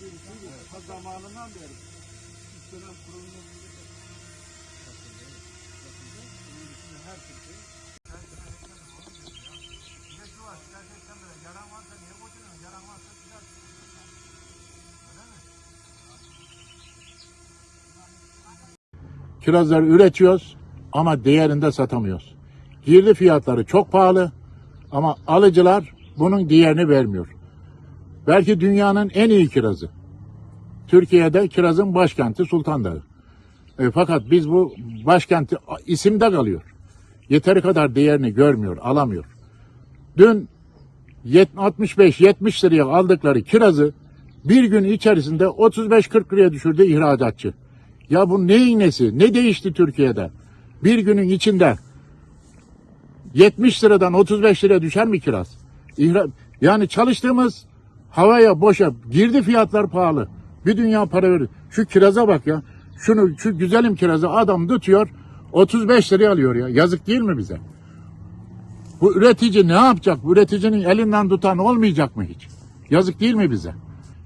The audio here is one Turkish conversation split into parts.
beri değil, ta zamanından beri üç dönem kurulunu her türlü Kirazları üretiyoruz ama değerinde satamıyoruz. Girdi fiyatları çok pahalı ama alıcılar bunun değerini vermiyor. Belki dünyanın en iyi kirazı. Türkiye'de kirazın başkenti Sultan Dağı. E, fakat biz bu başkenti isimde kalıyor. Yeteri kadar değerini görmüyor, alamıyor. Dün 65-70 liraya aldıkları kirazı bir gün içerisinde 35-40 liraya düşürdü ihracatçı. Ya bu neyin nesi? Ne değişti Türkiye'de? Bir günün içinde 70 liradan 35 liraya düşer mi kiraz? İhra yani çalıştığımız havaya boşa girdi fiyatlar pahalı. Bir dünya para verir. Şu kiraza bak ya. Şunu şu güzelim kirazı adam tutuyor 35 liraya alıyor ya. Yazık değil mi bize? Bu üretici ne yapacak? Bu üreticinin elinden tutan olmayacak mı hiç? Yazık değil mi bize?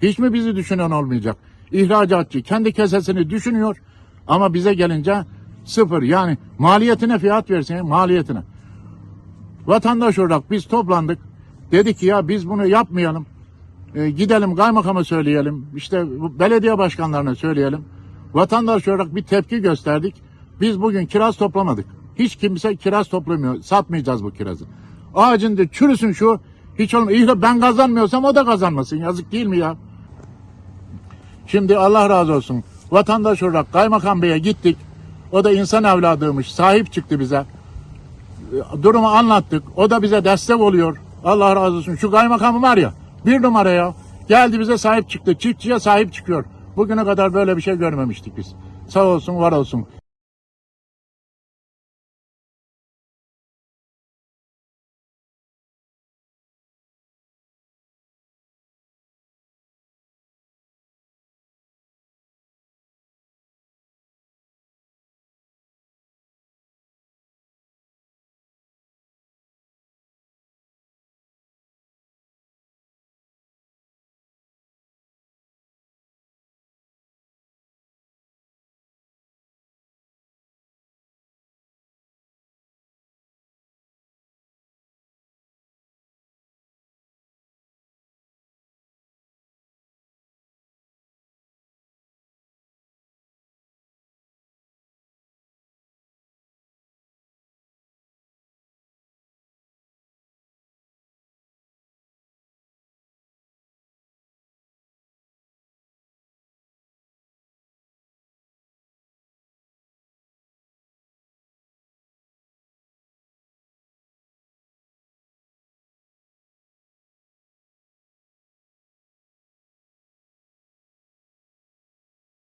Hiç mi bizi düşünen olmayacak? İhracatçı kendi kesesini düşünüyor ama bize gelince sıfır. Yani maliyetine fiyat versin maliyetine. Vatandaş olarak biz toplandık. Dedik ki ya biz bunu yapmayalım. E, gidelim kaymakama söyleyelim. İşte belediye başkanlarına söyleyelim. Vatandaş olarak bir tepki gösterdik. Biz bugün kiraz toplamadık. Hiç kimse kiraz toplamıyor. Satmayacağız bu kirazı. Ağacın da çürüsün şu. Hiç olmuyor. İyi, Ben kazanmıyorsam o da kazanmasın. Yazık değil mi ya? Şimdi Allah razı olsun. Vatandaş olarak Kaymakam Bey'e gittik. O da insan evladıymış. Sahip çıktı bize. E, Durumu anlattık. O da bize destek oluyor. Allah razı olsun. Şu kaymakamı var ya bir numara ya. Geldi bize sahip çıktı. Çiftçiye sahip çıkıyor. Bugüne kadar böyle bir şey görmemiştik biz. Sağ olsun var olsun.